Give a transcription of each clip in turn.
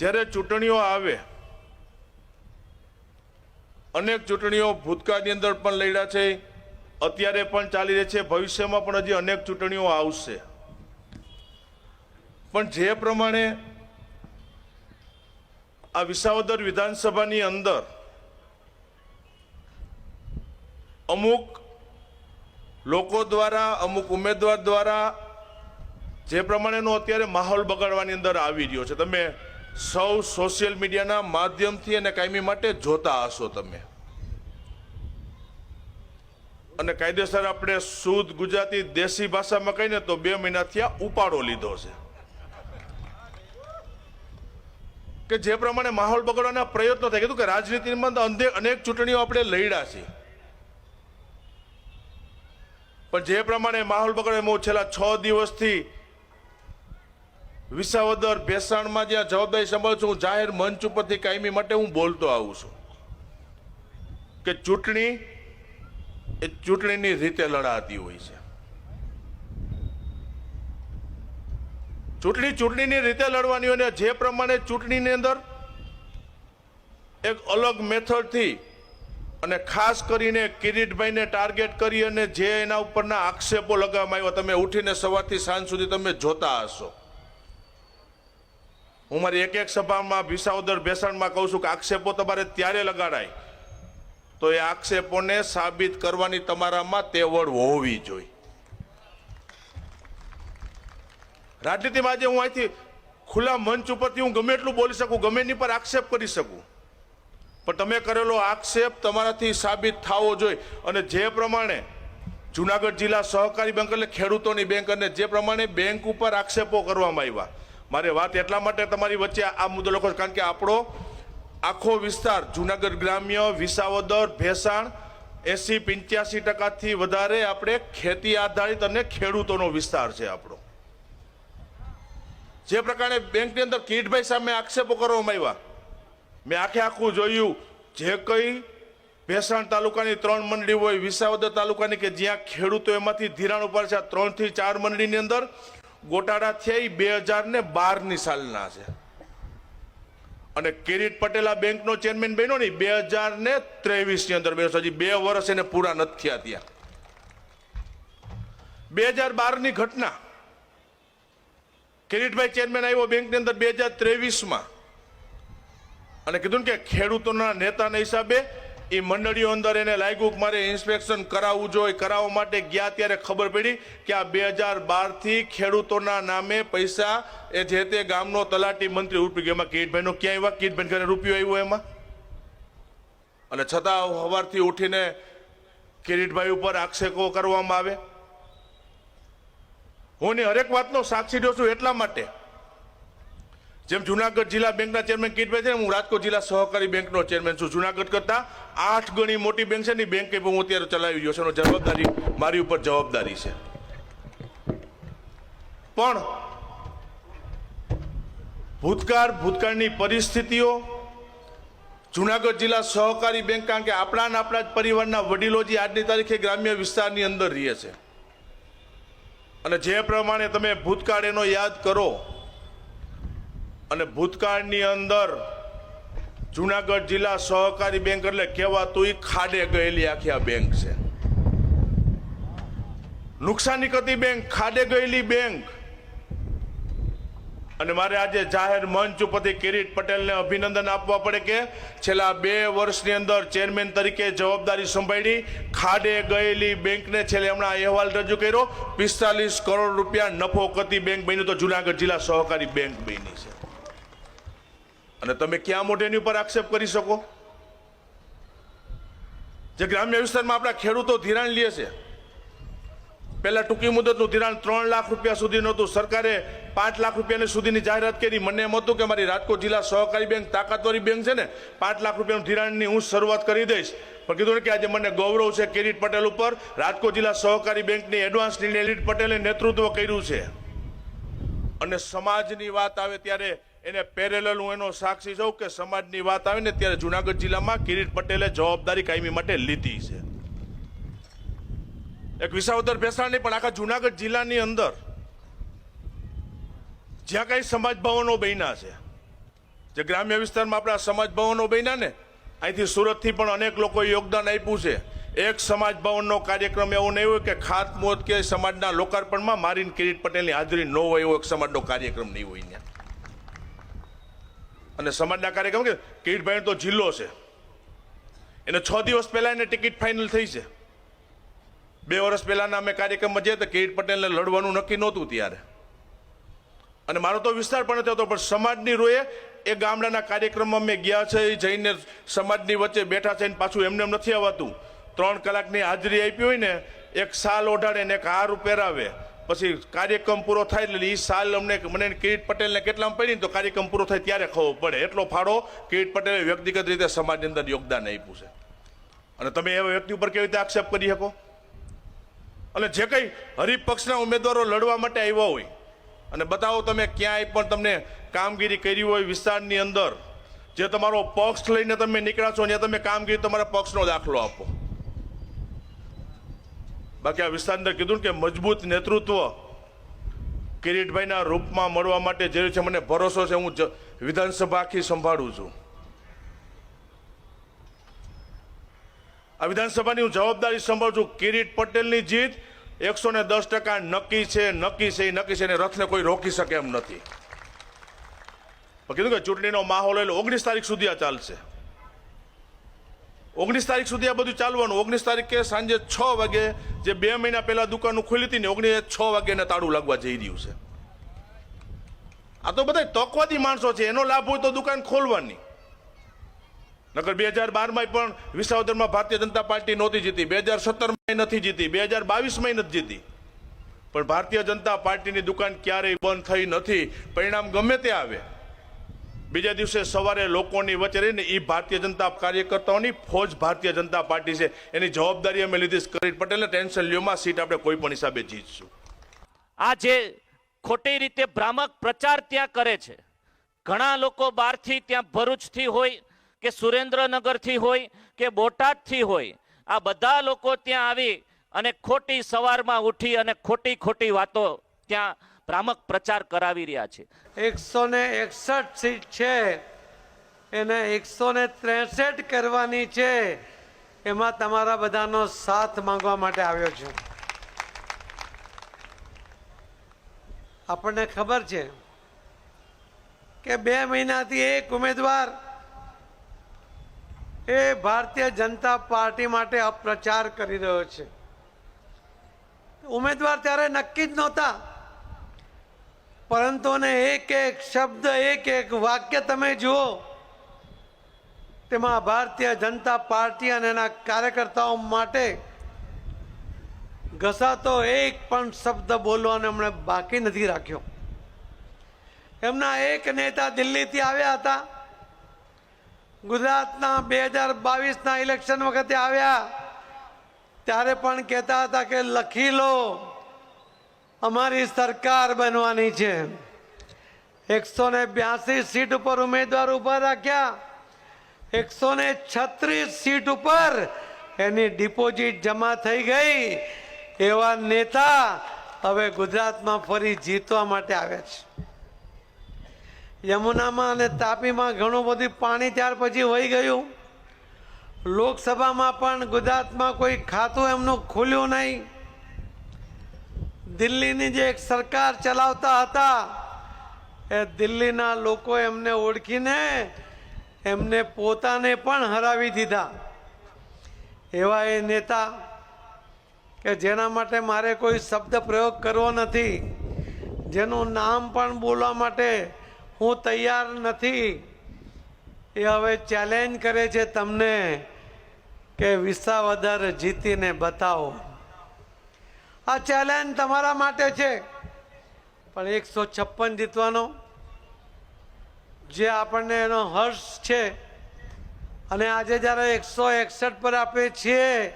જ્યારે ચૂંટણીઓ આવે, અનેક ચૂંટણીઓ ભૂતકાળની અંદર પણ લડ્યા છે, અત્યારે પણ ચાલી રહી છે, ભવિષ્યમાં પણ હજી અનેક ચૂંટણીઓ આવશે. પણ જે પ્રમાણે આ વિસાવદર વિધાનસભાની અંદર અમુક લોકો દ્વારા, અમુક ઉમેદવાર દ્વારા જે પ્રમાણેનો અત્યારે માહોલ બગાડવાની અંદર આવી રહ્યો છે. તમે સૌ સોશિયલ મીડિયાના માધ્યમથી અને કાયમી માટે જોતા હશો તમે. અને કાયદેસર આપણે શુદ્ધ ગુજરાતી દેશી ભાષામાં કહીને તો બે મહિનાથી આ ઉપાડો લીધો છે. કે જે પ્રમાણે માહોલ બગડવાના પ્રયત્નો થાય, કીધું કે રાજનીતિમાં અંધે અનેક ચૂંટણીઓ આપણે લડ્યા છે પણ જે પ્રમાણે માહોલ બગડે હું છેલ્લા છ દિવસથી વિસાવદર ભેસાણમાં જ્યાં જવાબદારી સંભાળું છું, હું જાહેર મંચ ઉપરથી કાયમી માટે હું બોલતો આવું છું કે ચૂંટણી એ ચૂંટણીની રીતે લડાતી હોય છે. ચૂંટણી ચૂંટણીની રીતે લડવાની હોય જે પ્રમાણે ચૂંટણીની અંદર એક અલગ મેથડથી અને ખાસ કરીને કિરીટભાઈને ટાર્ગેટ કરી અને જે એના ઉપરના આક્ષેપો લગાવવામાં આવ્યા, તમે ઉઠીને સવારથી સાંજ સુધી તમે જોતા હશો. હું મારી એક એક સભામાં વિસાવદર ભેસાણમાં કહું છું કે આક્ષેપો તમારે ત્યારે લગાડાય. તો એ આક્ષેપોને સાબિત કરવાની તમારામાં તેવડ હોવી જોઈએ. રાજનીતિમાં આજે હું અહીંથી ખુલ્લા મંચ ઉપરથી હું ગમે એટલું બોલી શકું, ગમે એની પર આક્ષેપ કરી શકું. પણ તમે કરેલો આક્ષેપ તમારાથી સાબિત થવો જોઈએ. અને જે પ્રમાણે જુનાગઢ જિલ્લા સહકારી બેંક એટલે ખેડૂતોની બેંક અને જે પ્રમાણે બેંક ઉપર આક્ષેપો કરવામાં આવ્યા મારે વાત એટલા માટે તમારી વચ્ચે આ મુદ્દો લખો કારણ કે આપણો આખો વિસ્તાર, જુનાગઢ ગ્રામ્ય, વિસાવદર, ભેસાણ, એસી પંચ્યાસી ટકાથી વધારે આપણે ખેતી આધારિત અને ખેડૂતોનો વિસ્તાર છે આપણો. જે પ્રકારે બેંકની અંદર કીટભાઈ સામે આક્ષેપો કરવામાં આવ્યા. મેં આખે આખું જોયું, જે કઈ ભેસાણ તાલુકાની ત્રણ મંડળી હોય, વિસાવદર તાલુકાની કે જ્યાં ખેડૂતો એમાંથી ધિરાણ ઉપર છે, આ ત્રણથી ચાર મંડળીની અંદર ગોટાળા થયા બે હજાર ને બારની સાલના છે. અને કિરીટ પટેલા બેંકનો ચેરમેન બન્યો ને બે હજાર ને ત્રેવીસની અંદર બન્યો. હજી બે વર્ષ એને પૂરા નથી થયા ત્યાં. બે હજાર બારની ઘટના. કિરીટભાઈ ચેરમેન આવ્યો બેંકની અંદર બે હજાર ત્રેવીસમાં. અને કીધું ને કે ખેડૂતોના નેતાના હિસાબે એ મંડળીઓ અંદર એને લાગ્યું કે મારે ઇન્સ્પેક્શન કરાવવું જોઈએ. કરાવવા માટે ગયા ત્યારે ખબર પડી કે આ બે હજાર બારથી ખેડૂતોના નામે પૈસા એ જે તે ગામનો તલાટી મંત્રી ઉપી ગયો એમાં કીટભાઈનો ક્યાં આવ્યા? કીટભાઈ ઘરે રૂપિયો આવ્યો એમાં? અને છતાં સવારથી ઉઠીને કિરીટભાઈ ઉપર આક્ષેપો કરવામાં આવે. હું હરેક વાતનો સાક્ષી દો છું એટલા માટે. જેમ જુનાગઢ જિલ્લા બેંકના ચેરમેન કીટભાઈ છે હું રાજકોટ જિલ્લા સહકારી બેંકનો ચેરમેન છું. જુનાગઢ કરતાં આઠ ગણી મોટી બેંક છે ને બેંક હું અત્યારે ચલાવી રહ્યો છું. એનો જવાબદારી મારી ઉપર જવાબદારી છે. પણ ભૂતકાળ, ભૂતકાળની પરિસ્થિતિઓ, જુનાગઢ જિલ્લા સહકારી બેંક, કારણ કે આપણા ને આપણા જ પરિવારના વડીલો જે આજની તારીખે ગ્રામ્ય વિસ્તારની અંદર રહે છે. અને જે પ્રમાણે તમે ભૂતકાળ એનો યાદ કરો અને ભૂતકાળની અંદર જુનાગઢ જિલ્લા સહકારી બેંક એટલે કહેવાતું એ ખાડે ગયેલી આખી આ બેંક છે. નુકસાની કરતી બેંક, ખાડે ગયેલી બેંક. અને મારે આજે જાહેર મંચ ઉપરથી કિરીટ પટેલને અભિનંદન આપવા પડે કે છેલ્લા બે વર્ષની અંદર ચેરમેન તરીકે જવાબદારી સંભાળી ખાડે ગયેલી બેંકને છેલ્લે હમણાં અહેવાલ રજૂ કર્યો. પિસ્તાલીસ કરોડ રૂપિયા નફો કરતી બેંક બની તો જુનાગઢ જિલ્લા સહકારી બેંક બની છે. અને તમે ક્યાં મોઢેની ઉપર આક્ષેપ કરી શકો? જે ગ્રામ્ય વિસ્તારમાં આપણા ખેડૂતો ધિરાણ લે છે. પહેલાં ટૂંકી મુદતનું ધિરાણ ત્રણ લાખ રૂપિયા સુધી નહોતું. સરકારે પાંચ લાખ રૂપિયાની સુધીની જાહેરાત કરી. મને એમ હતું કે મારી રાજકોટ જિલ્લા સહકારી બેંક તાકાતવારી બેંક છે ને, પાંચ લાખ રૂપિયાનું ધિરાણની હું શરૂઆત કરી દઈશ. પણ કીધું ને કે આજે મને ગૌરવ છે કિરીટ પટેલ ઉપર. રાજકોટ જિલ્લા સહકારી બેંકની એડવાન્સ નિર્ણય પટેલે નેતૃત્વ કર્યું છે. અને સમાજની વાત આવે ત્યારે એને પેરેલલ હું એનો સાક્ષી છું કે સમાજની વાત આવે ને ત્યારે જુનાગઢ જિલ્લામાં કિરીટ પટેલે જવાબદારી કાયમી માટે લીધી છે. એક વિસાવદર ભેસાણ નહીં પણ આખા જુનાગઢ જિલ્લાની અંદર જ્યાં કઈ સમાજ ભવનો બન્યા છે. જે ગ્રામ્ય વિસ્તારમાં આપણા સમાજ ભવનો બન્યા ને, અહીંથી સુરતથી પણ અનેક લોકોએ યોગદાન આપ્યું છે. એક સમાજ ભવનનો કાર્યક્રમ એવો નહીં હોય કે ખાતમોત કે સમાજના લોકાર્પણમાં મારીને કિરીટ પટેલની હાજરી ન હોય એવો એક સમાજનો કાર્યક્રમ નહીં હોય ત્યાં અને સમાજના કાર્યક્રમ કે કિરીટભાઈ તો જિલ્લો છે. એને છ દિવસ પહેલાં એને ટિકિટ ફાઇનલ થઈ છે. બે વર્ષ પહેલાંના અમે કાર્યક્રમમાં જઈએ તો કિરીટ પટેલને લડવાનું નક્કી નહોતું ત્યારે. અને મારો તો વિસ્તાર પણ હતો પણ સમાજની રોએ એ ગામડાના કાર્યક્રમમાં અમે ગયા છે જઈને સમાજની વચ્ચે બેઠા છે પાછું એમને એમ નથી આવતું. ત્રણ કલાકની હાજરી આપી હોય ને, એક સાલ ઓઢાડે ને એક હાર પહેરાવે. પછી કાર્યક્રમ પૂરો થાય એટલે એ સાલ અમને મને કિરીટ પટેલને કેટલામાં પડી ને તો કાર્યક્રમ પૂરો થાય ત્યારે ખબર પડે. એટલો ફાળો કિરીટ પટેલે વ્યક્તિગત રીતે સમાજની અંદર યોગદાન આપ્યું છે. અને તમે એવા વ્યક્તિ ઉપર કેવી રીતે આક્ષેપ કરી શકો? અને જે કંઈ હરિપક્ષના ઉમેદવારો લડવા માટે આવ્યા હોય, અને બતાવો તમે ક્યાંય પણ તમને કામગીરી કરી હોય વિસ્તારની અંદર, જે તમારો પક્ષ લઈને તમે નીકળ્યા છો ત્યાં તમે કામગીરી તમારા પક્ષનો દાખલો આપો. બાકી આ વિસ્તારની કીધું કે મજબૂત નેતૃત્વ કિરીટભાઈના રૂપમાં મળવા માટે જે છે મને ભરોસો છે, હું વિધાનસભા આખી સંભાળું છું. આ વિધાનસભાની હું જવાબદારી સંભાળું છું. કિરીટ પટેલની જીત એકસો ને દસ ટકા નક્કી છે નક્કી છે નક્કી છે, અને રથને કોઈ રોકી શકે એમ નથી. કીધું કે ચૂંટણીનો માહોલ એટલે ઓગણીસ તારીખ સુધી આ ચાલશે. ઓગણીસ તારીખ સુધી આ બધું ચાલવાનું. ઓગણીસ તારીખે સાંજે છ વાગે જે બે મહિના પહેલા દુકાનો ખુલી હતી ને ઓગણીસ છ વાગે એને તાળું લાગવા જઈ રહ્યું છે. આ તો બધા તકવાદી માણસો છે. એનો લાભ હોય તો દુકાન ખોલવાની. નગર બે હજાર બારમાં પણ વિસાવદરમાં ભારતીય જનતા પાર્ટી નહોતી જીતી. બે હજાર સત્તરમાં નથી જીતી. બે હજાર બાવીસમાં નથી જીતી. પણ ભારતીય જનતા પાર્ટીની દુકાન ક્યારેય બંધ થઈ નથી. પરિણામ ગમે તે આવે. બીજા દિવસે સવારે લોકોની વચ્ચે રહીને એ ભારતીય જનતા કાર્યકર્તાઓની ફોજ ભારતીય જનતા પાર્ટી છે. એની જવાબદારી અમે લીધી. કરી પટેલને ટેન્શન લ્યોમાં સીટ આપણે કોઈ પણ હિસાબે જીતશું. આ જે ખોટી રીતે ભ્રામક પ્રચાર ત્યાં કરે છે. ઘણા લોકો બહારથી ત્યાં ભરૂચથી હોય કે સુરેન્દ્રનગરથી હોય કે બોટાદથી હોય, આ બધા લોકો ત્યાં આવી અને ખોટી સવારમાં ઉઠી અને ખોટી ખોટી વાતો ત્યાં ભ્રામક પ્રચાર કરાવી રહ્યા છે. એકસો ને એકસઠ સીટ છે. એને એકસો ને ત્રેસઠ કરવાની છે. એમાં તમારા બધાનો સાથ માંગવા માટે આવ્યો છું. આપણને ખબર છે કે બે મહિનાથી એક ઉમેદવાર એ ભારતીય જનતા પાર્ટી માટે અપ્રચાર કરી રહ્યો છે. ઉમેદવાર ત્યારે નક્કી જ નહોતા પરંતુ ને એક એક શબ્દ, એક એક વાક્ય તમે જુઓ, તેમાં ભારતીય જનતા પાર્ટી અને એના કાર્યકર્તાઓ માટે ઘસાતો એક પણ શબ્દ બોલવાનો એમણે બાકી નથી રાખ્યો. એમના એક નેતા દિલ્હીથી આવ્યા હતા. ગુજરાતના બે હજાર બાવીસના ઇલેક્શન વખતે આવ્યા. ત્યારે પણ કહેતા હતા કે લખી લો. અમારી સરકાર બનવાની છે. એકસો ને બ્યાસી સીટ ઉપર ઉમેદવાર ઊભા રાખ્યા. એકસો ને છત્રીસ સીટ ઉપર એની ડિપોઝિટ જમા થઈ ગઈ. એવા નેતા હવે ગુજરાતમાં ફરી જીતવા માટે આવ્યા છે. યમુનામાં અને તાપીમાં ઘણું બધું પાણી ત્યાર પછી વહી ગયું. લોકસભામાં પણ ગુજરાતમાં કોઈ ખાતું એમનું ખુલ્યું નહીં. દિલ્હીની જે એક સરકાર ચલાવતા હતા, એ દિલ્હીના લોકો એમને ઓળખીને એમને પોતાને પણ હરાવી દીધા. એવા એ નેતા કે જેના માટે મારે કોઈ શબ્દ પ્રયોગ કરવો નથી, જેનું નામ પણ બોલવા માટે હું તૈયાર નથી, એ હવે ચેલેન્જ કરે છે તમને કે વિસાવદર જીતીને બતાવો. આ ચેલેન્જ તમારા માટે છે. પણ એકસો છપ્પન જીતવાનો, જે આપણને એનો હર્ષ છે. અને આજે જ્યારે એકસો એકસઠ પર આપણે છીએ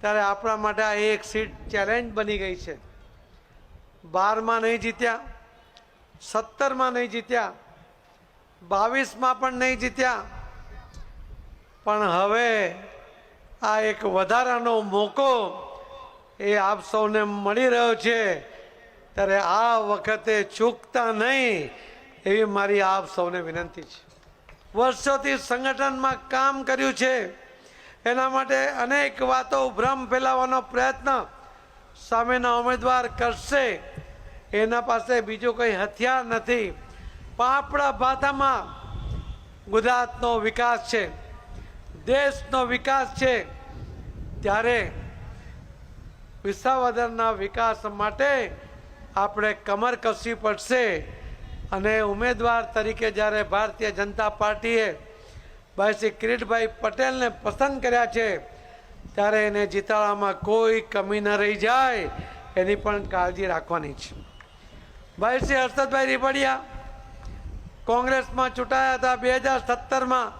ત્યારે આપણા માટે આ એક સીટ ચેલેન્જ બની ગઈ છે. બારમાં નહીં જીત્યા, સત્તરમાં નહીં જીત્યા, બાવીસમાં પણ નહીં જીત્યા. પણ હવે આ એક વધારાનો મોકો એ આપ સૌને મળી રહ્યો છે. ત્યારે આ વખતે ચૂકતા નહીં એવી મારી આપ સૌને વિનંતી છે. વર્ષોથી સંગઠનમાં કામ કર્યું છે. એના માટે અનેક વાતો ભ્રમ ફેલાવવાનો પ્રયત્ન સામેના ઉમેદવાર કરશે. એના પાસે બીજું કંઈ હથિયાર નથી. પણ આપણા ભાષામાં ગુજરાતનો વિકાસ છે. દેશનો વિકાસ છે. ત્યારે વિસાવદરના વિકાસ માટે આપણે કમર કસવી પડશે. અને ઉમેદવાર તરીકે જ્યારે ભારતીય જનતા પાર્ટીએ ભાઈ શ્રી કિરીટભાઈ પટેલને પસંદ કર્યા છે, ત્યારે એને જીતાડવામાં કોઈ કમી ન રહી જાય, એની પણ કાળજી રાખવાની છે. ભાઈ શ્રી હર્ષદભાઈ રીપડિયા કોંગ્રેસમાં ચૂંટાયા હતા બે હજાર સત્તરમાં.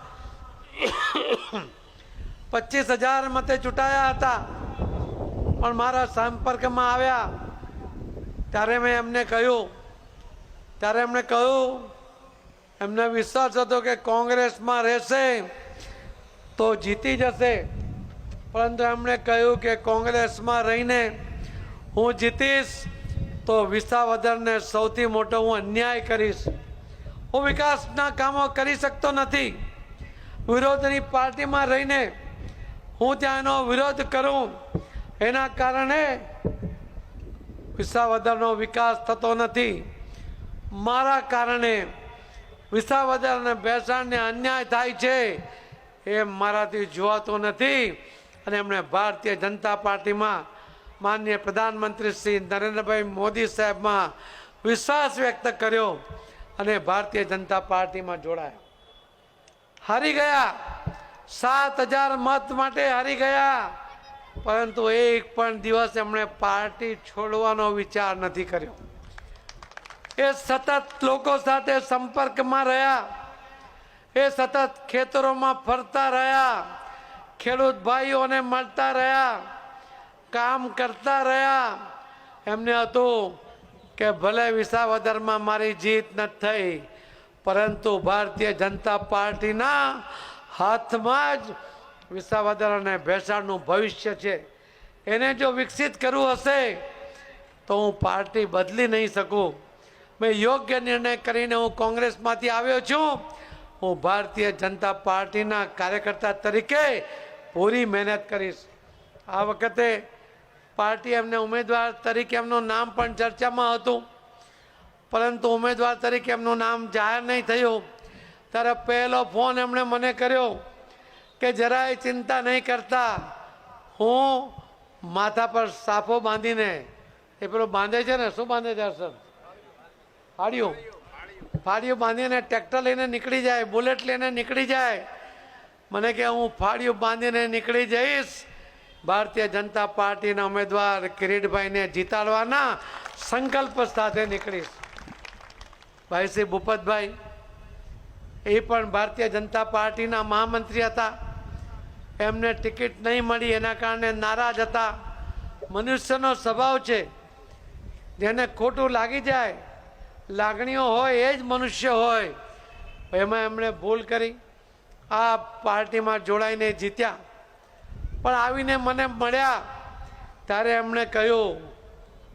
પચીસ હજાર મતે ચૂંટાયા હતા. પણ મારા સંપર્કમાં આવ્યા. ત્યારે મેં એમને કહ્યું. ત્યારે એમણે કહ્યું, એમને વિશ્વાસ હતો કે કોંગ્રેસમાં રહેશે તો જીતી જશે. પરંતુ એમણે કહ્યું કે કોંગ્રેસમાં રહીને હું જીતીશ તો વિસાવદરને સૌથી મોટો હું અન્યાય કરીશ. હું વિકાસના કામો કરી શકતો નથી. વિરોધની પાર્ટીમાં રહીને હું ત્યાં એનો વિરોધ કરું. એના કારણે વિસાવદરનો વિકાસ થતો નથી. મારા કારણે વિસાવદર અને બેસાણને અન્યાય થાય છે એ મારાથી જોવાતો નથી અને એમણે ભારતીય જનતા પાર્ટીમાં માનનીય પ્રધાનમંત્રી શ્રી નરેન્દ્રભાઈ મોદી સાહેબમાં વિશ્વાસ વ્યક્ત કર્યો અને ભારતીય જનતા પાર્ટીમાં જોડાયા. હારી ગયા. સાત હજાર મત માટે હારી ગયા. પરંતુ એક પણ દિવસ એમણે પાર્ટી છોડવાનો વિચાર નથી કર્યો. એ સતત લોકો સાથે સંપર્કમાં રહ્યા. એ સતત ખેતરોમાં ફરતા રહ્યા. ખેડૂત ભાઈઓને મળતા રહ્યા. કામ કરતા રહ્યા. એમને હતું કે ભલે વિસાવદરમાં મારી જીત નથી થઈ, પરંતુ ભારતીય જનતા પાર્ટીના હાથમાં જ વિસાવદર અને ભેસાણનું ભવિષ્ય છે. એને જો વિકસિત કરવું હશે, તો હું પાર્ટી બદલી નહીં શકું. મેં યોગ્ય નિર્ણય કરીને હું કોંગ્રેસમાંથી આવ્યો છું. હું ભારતીય જનતા પાર્ટીના કાર્યકર્તા તરીકે પૂરી મહેનત કરીશ. આ વખતે પાર્ટી એમને ઉમેદવાર તરીકે એમનું નામ પણ ચર્ચામાં હતું. પરંતુ ઉમેદવાર તરીકે એમનું નામ જાહેર નહીં થયું. ત્યારે પહેલો ફોન એમણે મને કર્યો. કે જરાય ચિંતા નહીં કરતા. હું માથા પર સાફો બાંધીને, એ પેલો બાંધે છે ને, શું બાંધે છે સર ફાડ્યું ફાડ્યું બાંધીને ટ્રેક્ટર લઈને નીકળી જાય બુલેટ લઈને નીકળી જાય. મને કે હું ફાડ્યું બાંધીને નીકળી જઈશ. ભારતીય જનતા પાર્ટીના ઉમેદવાર કિરીટભાઈને જીતાડવાના સંકલ્પ સાથે નીકળીશ. ભાઈ શ્રી ભૂપતભાઈ, એ પણ ભારતીય જનતા પાર્ટીના મહામંત્રી હતા. એમને ટિકિટ નહીં મળી, એના કારણે નારાજ હતા. મનુષ્યનો સ્વભાવ છે, જેને ખોટું લાગી જાય, લાગણીઓ હોય એ જ મનુષ્ય હોય. એમાં એમણે ભૂલ કરી, આ પાર્ટીમાં જોડાઈને જીત્યા. પણ આવીને મને મળ્યા, ત્યારે એમણે કહ્યું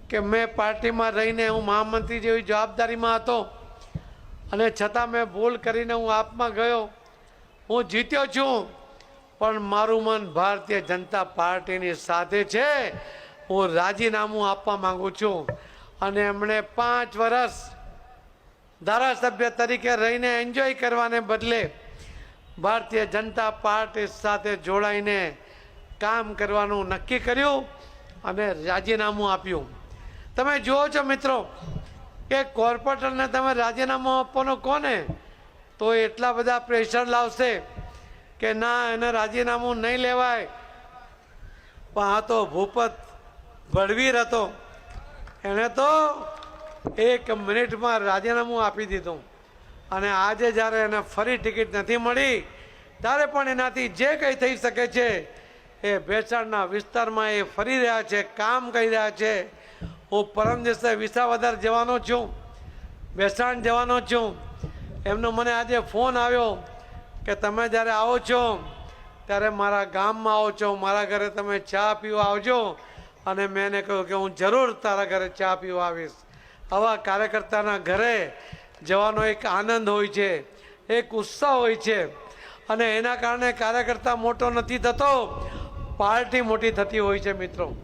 કે મેં પાર્ટીમાં રહીને હું મહામંત્રી જેવી જવાબદારીમાં હતો અને છતાં મેં ભૂલ કરીને હું આપમાં ગયો. હું જીત્યો છું. પણ મારું મન ભારતીય જનતા પાર્ટીની સાથે છે. હું રાજીનામું આપવા માગું છું. અને એમણે પાંચ વર્ષ ધારાસભ્ય તરીકે રહીને એન્જોય કરવાને બદલે ભારતીય જનતા પાર્ટી સાથે જોડાઈને કામ કરવાનું નક્કી કર્યું અને રાજીનામું આપ્યું. તમે જુઓ છો મિત્રો કે કોર્પોરેટરને તમે રાજીનામું આપવાનું કોને? તો એટલા બધા પ્રેશર લાવશે. કે ના, એને રાજીનામું નહીં લેવાય. પણ આ તો ભૂપત વડવીર હતો. એણે તો એક મિનિટમાં રાજીનામું આપી દીધું. અને આજે જ્યારે એને ફરી ટિકિટ નથી મળી, ત્યારે પણ એનાથી જે કંઈ થઈ શકે છે, એ ભેસાણના વિસ્તારમાં એ ફરી રહ્યા છે, કામ કરી રહ્યા છે. હું પરમ દિવસે વિસાવદર જવાનો છું. ભેસાણ જવાનો છું. એમનો મને આજે ફોન આવ્યો. કે તમે જ્યારે આવો છો, ત્યારે મારા ગામમાં આવો છો, મારા ઘરે તમે ચા પીવા આવજો. અને મેં એને કહ્યું કે હું જરૂર તારા ઘરે ચા પીવા આવીશ. આવા કાર્યકર્તાના ઘરે જવાનો એક આનંદ હોય છે, એક ઉત્સાહ હોય છે. અને એના કારણે કાર્યકર્તા મોટો નથી થતો, પાર્ટી મોટી થતી હોય છે મિત્રો.